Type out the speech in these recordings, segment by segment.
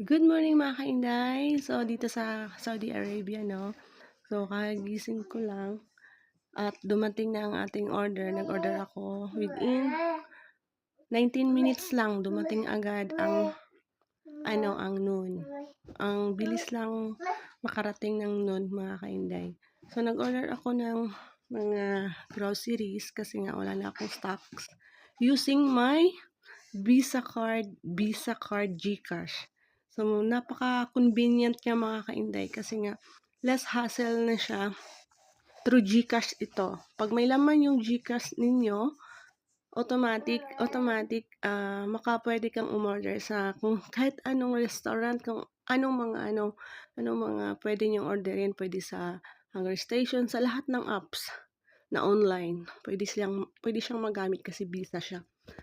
Good morning mga kainday. So, dito sa Saudi Arabia, no? So, kagising ko lang at dumating na ang ating order. Nag-order ako within 19 minutes lang. Dumating agad ang ano, ang noon. Ang bilis lang makarating ng noon mga kainday. So, nag-order ako ng mga groceries kasi nga wala na akong stocks using my Visa card, Visa card GCash. So, napaka-convenient niya mga kainday kasi nga less hassle na siya through GCash ito. Pag may laman yung GCash ninyo, automatic, automatic, ah makapwede kang umorder sa kung kahit anong restaurant, kung anong mga ano, anong mga pwede niyong orderin, pwede sa hunger station, sa lahat ng apps na online. Pwede siyang, pwede siyang magamit kasi Visa siya.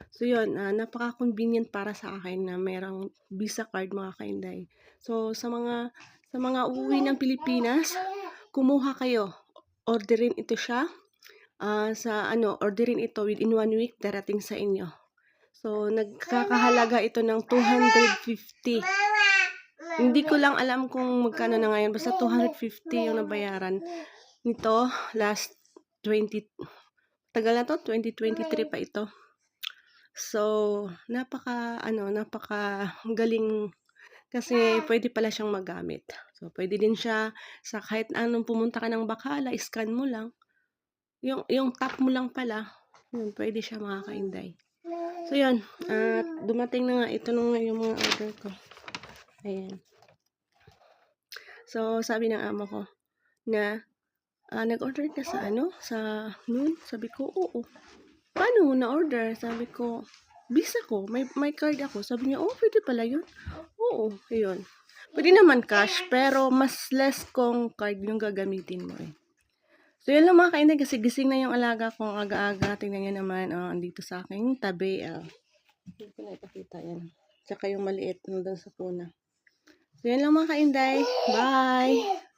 So, yun, ah, napaka-convenient para sa akin na merong Visa card mga kainday. So, sa mga, sa mga uuwi ng Pilipinas, kumuha kayo. Orderin ito siya. ah, sa ano, orderin ito within one week, darating sa inyo. So, nagkakahalaga ito ng 250. Hindi ko lang alam kung magkano na ngayon. Basta 250 yung nabayaran nito last 20 tagal na to 2023 pa ito so napaka ano napaka galing kasi pwede pala siyang magamit so pwede din siya sa kahit anong pumunta ka ng Bacala scan mo lang yung yung tap mo lang pala yun pwede siya mga kainday so yun at dumating na nga ito nung yung mga order ko ayan so sabi ng amo ko na ah, nag-order ka sa ano? Sa noon? Sabi ko, oo. Paano na-order? Sabi ko, visa ko. May, may card ako. Sabi niya, oh, pwede pala yun. Oo, yun. Pwede naman cash, pero mas less kung card yung gagamitin mo eh. So, yun lang mga kainay, kasi gising na yung alaga kong aga-aga. Tingnan niyo naman, oh, andito sa akin, tabi, ah. Hindi ko na ipakita yan. Tsaka yung maliit, nandun sa kuna. So, yun lang mga kainday. Bye!